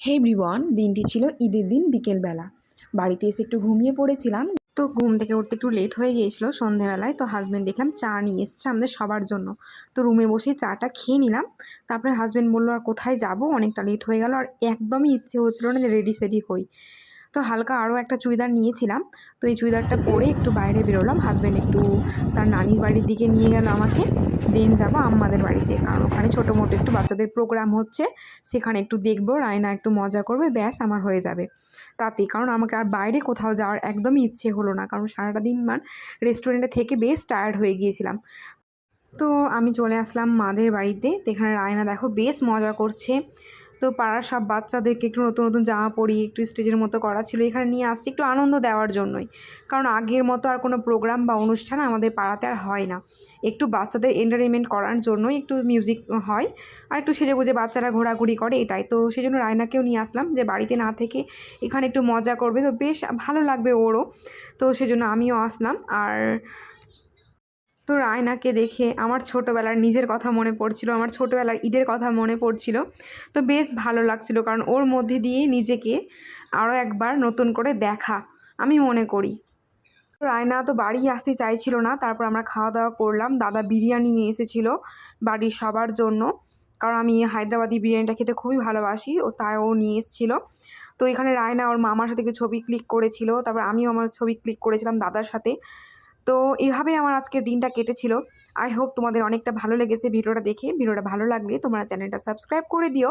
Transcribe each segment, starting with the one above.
হে ব্রিবন দিনটি ছিল ঈদের দিন বিকেলবেলা। বাড়িতে এসে একটু ঘুমিয়ে পড়েছিলাম। তো ঘুম থেকে উঠতে একটু লেট হয়ে গিয়েছিল সন্ধেবেলায়। তো হাজব্যান্ড দেখলাম চা নিয়ে এসছে আমাদের সবার জন্য। তো রুমে বসে চাটা খেয়ে নিলাম। তারপরে হাজব্যান্ড বলল, আর কোথায় যাব? অনেকটা লেট হয়ে গেল। আর একদমই ইচ্ছে হচ্ছিল না যে রেডি সেডি হই। তো হালকা আরও একটা চুড়িদার নিয়েছিলাম। তো এই চুড়িদারটা পরে একটু বাইরে বেরোলাম। হাজব্যান্ড একটু তার নানির বাড়ির দিকে নিয়ে গেল আমাকে। দেন যাব আম্মাদের বাড়িতে। কারণ ওখানে ছোটো মোটো একটু বাচ্চাদের প্রোগ্রাম হচ্ছে। সেখানে একটু দেখব, রায়না একটু মজা করবে, ব্যাস আমার হয়ে যাবে। তাতে কারণ আমাকে আর বাইরে কোথাও যাওয়ার একদমই ইচ্ছে হলো না। কারণ সারাটা দিন মান রেস্টুরেন্টে থেকে বেশ টায়ার্ড হয়ে গিয়েছিলাম। তো আমি চলে আসলাম মাদের বাড়িতে। এখানে রায়না দেখো বেশ মজা করছে। তো পাড়ার সব বাচ্চাদেরকে একটু নতুন নতুন জামা পরিয়ে একটু স্টেজের মতো করা ছিল। এখানে নিয়ে আসছি একটু আনন্দ দেওয়ার জন্যই। কারণ আগের মতো আর কোনো প্রোগ্রাম বা অনুষ্ঠান আমাদের পাড়াতে আর হয় না। একটু বাচ্চাদের এন্টারটেনমেন্ট করার জন্যই একটু মিউজিক হয় আর একটু সেজে গুজে বাচ্চারা ঘোরাঘুরি করে এটাই। তো সেই জন্য রায়নাকেও নিয়ে আসলাম যে বাড়িতে না থেকে এখানে একটু মজা করবে। তো বেশ ভালো লাগবে ওরও। তো সেজন্য আমিও আসলাম। আর তো রায়নাকে দেখে আমার ছোটোবেলার নিজের কথা মনে পড়ছিল, আমার ছোটোবেলার ঈদের কথা মনে পড়ছিল। তো বেশ ভালো লাগছিল কারণ ওর মধ্যে দিয়ে নিজেকে আরও একবার নতুন করে দেখা আমি মনে করি। রায়না তো বাড়ি আসতে চাইছিল না, তারপর আমরা খাওয়া দাওয়া করলাম। দাদা বিরিয়ানি নিয়ে এসেছিল বাড়ির সবার জন্য। কারণ আমি হায়দ্রাবাদি বিরিয়ানিটা খেতে খুবই ভালোবাসি, ও তাই ও নিয়ে এসেছিল। তো এখানে রায়না ওর মামার সাথে ছবি ক্লিক করেছিল, তারপর আমিও আমার ছবি ক্লিক করেছিলাম দাদার সাথে। তো এভাবেই আমার আজকের দিনটা কেটেছিল। আই হোপ তোমাদের অনেকটা ভালো লেগেছে ভিডিওটা দেখে। ভিডিওটা ভালো লাগলে তোমরা চ্যানেলটা সাবস্ক্রাইব করে দিও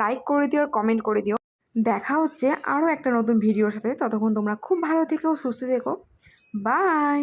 লাইক করে দিও, আর কমেন্ট করে দিও। দেখা হচ্ছে আরও একটা নতুন ভিডিওর সাথে। ততক্ষণ তোমরা খুব ভালো থেকো, সুস্থ থেকো। বাই